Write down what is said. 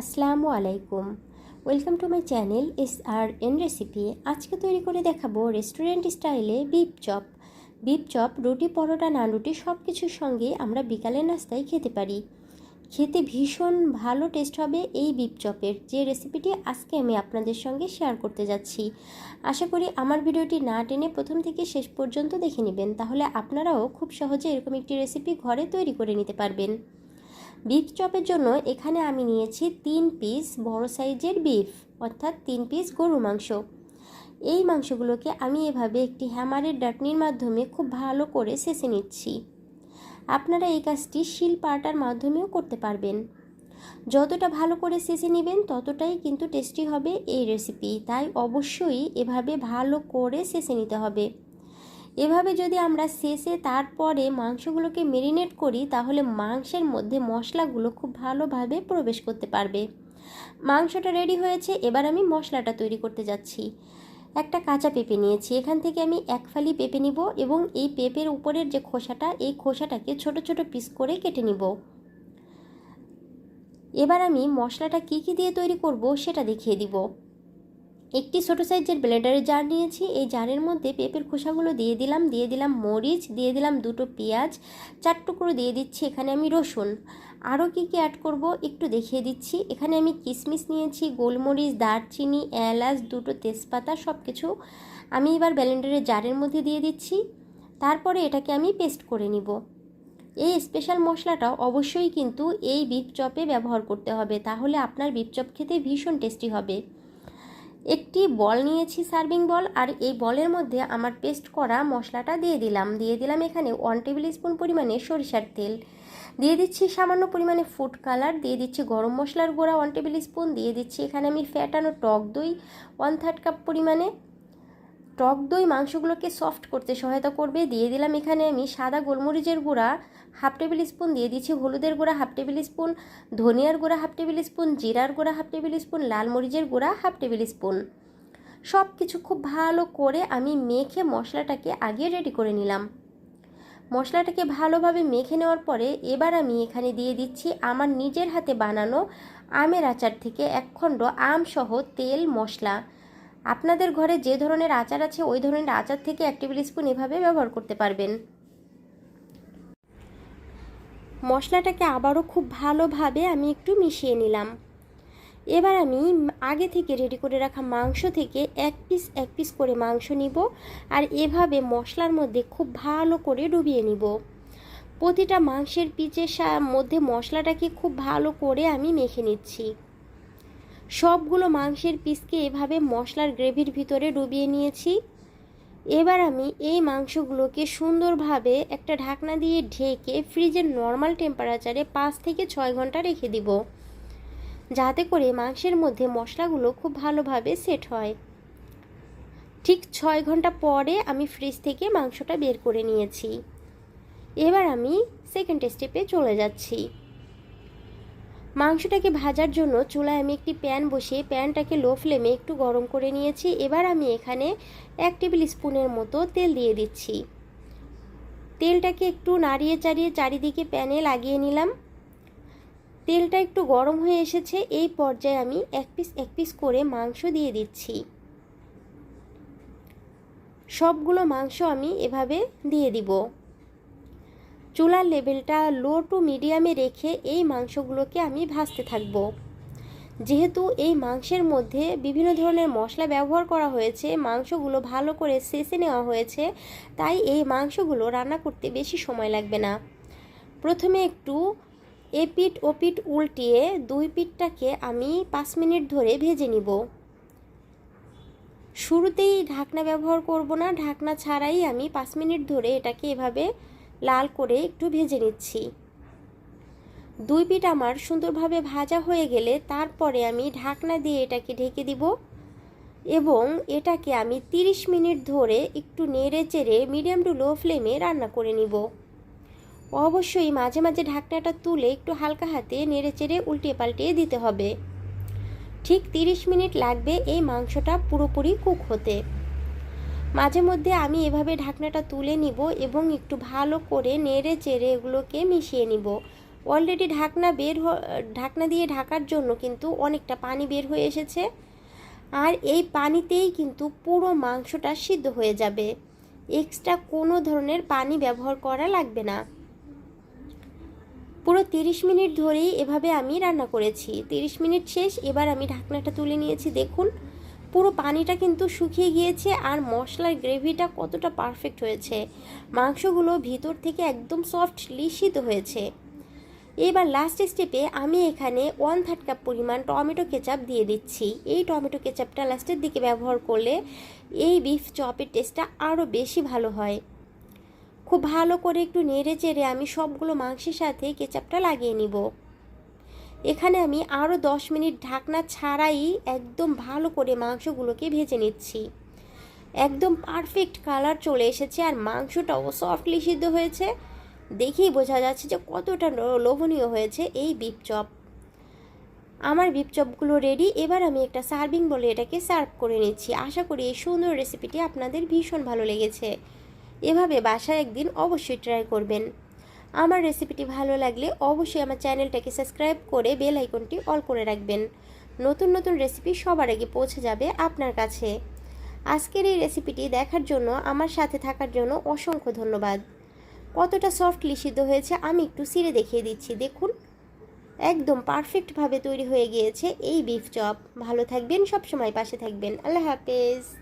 আসসালামু আলাইকুম। Welcome to my channel S R N recipe আজকে তৈরি করে দেখাবো রেস্টুরেন্ট স্টাইলে বিপ চপ বিপ চপ রুটি, পরোটা নান রুটি সব কিছুর সঙ্গে আমরা বিকালের নাস্তায় খেতে পারি। খেতে ভীষণ ভালো টেস্ট হবে এই বিপ চপের যে রেসিপিটি আজকে আমি আপনাদের সঙ্গে শেয়ার করতে যাচ্ছি। আশা করি আমার ভিডিওটি না টেনে প্রথম থেকে শেষ পর্যন্ত দেখে নেবেন। তাহলে আপনারাও খুব সহজে এরকম একটি রেসিপি ঘরে তৈরি করে নিতে পারবেন। বিফ চপের জন্য এখানে আমি নিয়েছি তিন পিস বড় সাইজের বিফ অর্থাৎ তিন পিস গরু মাংস। এই মাংসগুলোকে আমি এভাবে একটি হ্যামারের ডাটনির মাধ্যমে খুব ভালো করে সেঁচে নিচ্ছি। আপনারা এই কাজটি শিল পাটার মাধ্যমেও করতে পারবেন। যতটা ভালো করে সেঁচে নেবেন, ততটাই কিন্তু টেস্টি হবে এই রেসিপি তাই অবশ্যই এভাবে ভালো করে সেঁচে নিতে হবে। এভাবে যদি আমরা শেষে তারপরে মাংসগুলোকে মেরিনেট করি, তাহলে মাংসের মধ্যে মশলাগুলো খুব ভালোভাবে প্রবেশ করতে পারবে। মাংসটা রেডি হয়েছে, এবার আমি মশলাটা তৈরি করতে যাচ্ছি। একটা কাঁচা পেঁপে নিয়েছি, এখান থেকে আমি এক ফালি পেঁপে নিব এবং এই পেঁপের উপরের যে খোসাটা, এই খোসাটাকে ছোট ছোট পিস করে কেটে নিব। এবার আমি মশলাটা কী কী দিয়ে তৈরি করব, সেটা দেখিয়ে দিব। একটি ছোটো সাইজের ব্লেন্ডারের জার নিয়েছি। এই জারের মধ্যে পেঁপের খোসাগুলো দিয়ে দিলাম দিয়ে দিলাম মরিচ, দিয়ে দিলাম দুটো পেঁয়াজ, চার টুকরো দিয়ে দিচ্ছি এখানে আমি রসুন। আরও কী কী অ্যাড করব একটু দেখিয়ে দিচ্ছি। এখানে আমি কিশমিশ নিয়েছি, গোলমরিচ, দারচিনি, এলাচ, দুটো তেজপাতা সব কিছু আমি এবার ব্লেন্ডারের জারের মধ্যে দিয়ে দিচ্ছি। তারপরে এটাকে আমি পেস্ট করে নিব। এই স্পেশাল মশলাটা অবশ্যই কিন্তু এই বিফ চপে ব্যবহার করতে হবে, তাহলে আপনার বিফ চপ খেতে ভীষণ টেস্টি হবে। একটি বল নিয়েছি সার্ভিং বল আর এই বলের মধ্যে আমার পেস্ট করা মশলাটা দিয়ে দিলাম। দিয়ে দিলাম এখানে ওয়ান টেবিল স্পুন পরিমাণে সরিষার তেল। দিয়ে দিচ্ছি সামান্য পরিমাণে ফুড কালার দিয়ে দিচ্ছি গরম মশলার গোড়া ওয়ান টেবিল স্পুন দিয়ে দিচ্ছি এখানে আমি ফ্যাটানো টক দই ওয়ান থার্ড কাপ পরিমাণে। টক দই মাংসগুলোকে সফট করতে সহায়তা করবে। দিয়ে দিলাম এখানে আমি সাদা গোলমরিচের গুঁড়া হাফ টেবিল স্পুন দিয়ে দিচ্ছি হলুদের গুঁড়া হাফ টেবিল স্পুন ধনিয়ার গুঁড়া হাফ টেবিল স্পুন জিরার গুঁড়া হাফ টেবিল স্পুন লাল মরিচের গুঁড়া হাফ টেবিল স্পুন সব কিছু খুব ভালো করে আমি মেখে মশলাটাকে আগে রেডি করে নিলাম। মশলাটাকে ভালোভাবে মেখে নেওয়ার পরে এবার আমি এখানে দিয়ে দিচ্ছি আমার নিজের হাতে বানানো আমের আচার থেকে এক খণ্ড আমসহ তেল মশলা। আপনাদের ঘরে যে ধরনের আচার আছে, ওই ধরনের আচার থেকে এক টেবিল স্পুন এভাবে ব্যবহার করতে পারবেন। মশলাটাকে আবারও খুব ভালোভাবে আমি একটু মিশিয়ে নিলাম। এবার আমি আগে থেকে রেডি করে রাখা মাংস থেকে এক পিস এক পিস করে মাংস নিব আর এভাবে মশলার মধ্যে খুব ভালো করে ডুবিয়ে নিব। প্রতিটা মাংসের পিচের মধ্যে মশলাটাকে খুব ভালো করে আমি মেখে নিচ্ছি। সবগুলো মাংসের পিসকে এভাবে মশলার গ্রেভির ভিতরে ডুবিয়ে নিয়েছি। এবার আমি এই মাংসগুলোকে সুন্দরভাবে একটা ঢাকনা দিয়ে ঢেকে ফ্রিজের নর্মাল টেম্পারেচারে পাঁচ থেকে ছয় ঘণ্টা রেখে দিব। যাতে করে মাংসের মধ্যে মশলাগুলো খুব ভালোভাবে সেট হয়। ঠিক ছয় ঘণ্টা পরে আমি ফ্রিজ থেকে মাংসটা বের করে নিয়েছি। এবার আমি সেকেন্ড স্টেপে চলে যাচ্ছি। মাংসটাকে ভাজার জন্য চুলায় আমি একটি প্যান বসিয়ে প্যানটাকে লো ফ্লেমে একটু গরম করে নিয়েছি। এবার আমি এখানে এক টেবিল স্পুনের মতো তেল দিয়ে দিচ্ছি। তেলটাকে একটু নাড়িয়ে চাড়িয়ে চারিদিকে প্যানে লাগিয়ে নিলাম। তেলটা একটু গরম হয়ে এসেছে, এই পর্যায়ে আমি এক পিস এক পিস করে মাংস দিয়ে দিচ্ছি। সবগুলো মাংস আমি এভাবে দিয়ে দিব। চুলার লেভেলটা লো টু মিডিয়ামে রেখে এই মাংসগুলোকে আমি ভাজতে থাকব। যেহেতু এই মাংসের মধ্যে বিভিন্ন ধরনের মশলা ব্যবহার করা হয়েছে, মাংসগুলো ভালো করে সেসে নেওয়া হয়েছে, তাই এই মাংসগুলো রান্না করতে বেশি সময় লাগবে না। প্রথমে একটু এপিট ওপিট উল্টিয়ে দুই পিঠটাকে আমি পাঁচ মিনিট ধরে ভেজে নিব। শুরুতেই ঢাকনা ব্যবহার করব না, ঢাকনা ছাড়াই আমি পাঁচ মিনিট ধরে এটাকে এভাবে লাল করে একটু ভেজে নিচ্ছি। দুই পিঠ আমার সুন্দরভাবে ভাজা হয়ে গেলে তারপরে আমি ঢাকনা দিয়ে এটাকে ঢেকে দিব এবং এটাকে আমি 30 মিনিট ধরে একটু নেড়ে চেড়ে মিডিয়াম টু লো ফ্লেমে রান্না করে নিব। অবশ্যই মাঝে মাঝে ঢাকনাটা তুলে একটু হালকা হাতে নেড়ে চেড়ে উল্টিয়ে পাল্টিয়ে দিতে হবে। ঠিক 30 মিনিট লাগবে এই মাংসটা পুরোপুরি কুক হতে। মাঝে মধ্যে আমি এভাবে ঢাকনাটা তুলে নিব এবং একটু ভালো করে নেড়ে চেড়ে এগুলোকে মিশিয়ে নিব। অলরেডি ঢাকনা বের ঢাকনা দিয়ে ঢাকার জন্য কিন্তু অনেকটা পানি বের হয়ে এসেছে। আর এই পানিতেই কিন্তু পুরো মাংসটা সিদ্ধ হয়ে যাবে। এক্সট্রা কোনো ধরনের পানি ব্যবহার করা লাগবে না। পুরো তিরিশ মিনিট ধরেই এভাবে আমি রান্না করেছি। তিরিশ মিনিট শেষ, এবার আমি ঢাকনাটা তুলে নিয়েছি, দেখুন। পুরো পানিটা কিন্তু শুকিয়ে গিয়েছে আর মশলার গ্রেভিটা কতটা পারফেক্ট হয়েছে। মাংসগুলো ভিতর থেকে একদম সফটলি সিদ্ধ হয়েছে। এবার লাস্ট স্টেপে আমি এখানে ওয়ান থার্ড কাপ পরিমাণ টমেটো কেচাপ দিয়ে দিচ্ছি। এই টমেটো কেচাপটা লাস্টের দিকে ব্যবহার করলে এই বিফ চপের টেস্টটা আরও বেশি ভালো হয়। খুব ভালো করে একটু নেড়ে চেড়ে আমি সবগুলো মাংসের সাথে কেচাপটা লাগিয়ে নিব। এখানে আমি আরও দশ মিনিট ঢাকনা ছাড়াই একদম ভালো করে মাংসগুলোকে ভেজে নিচ্ছি। একদম পারফেক্ট কালার চলে এসেছে আর মাংসটাও সফটলি সিদ্ধ হয়েছে। দেখেই বোঝা যাচ্ছে যে কতটা লোভনীয় হয়েছে এই বিপ চপ আমার বিপ চপগুলো রেডি এবার আমি একটা সার্ভিং বলে এটাকে সার্ভ করে নিচ্ছি। আশা করি এই সুন্দর রেসিপিটি আপনাদের ভীষণ ভালো লেগেছে। এভাবে বাসায় একদিন অবশ্যই ট্রাই করবেন। আমার রেসিপিটি ভালো লাগলে অবশ্যই আমার চ্যানেলটাকে সাবস্ক্রাইব করে বেল আইকনটি অল করে রাখবেন। নতুন নতুন রেসিপি সবার আগে পৌঁছে যাবে আপনার কাছে। আজকের এই রেসিপিটি দেখার জন্য, আমার সাথে থাকার জন্য অসংখ্য ধন্যবাদ। কতটা সফটলি সিদ্ধ হয়েছে আমি একটু সিরে দেখিয়ে দিচ্ছি, দেখুন। একদম পারফেক্টভাবে তৈরি হয়ে গিয়েছে এই বিফ চপ ভালো থাকবেন, সবসময় পাশে থাকবেন। আল্লাহ হাফেজ।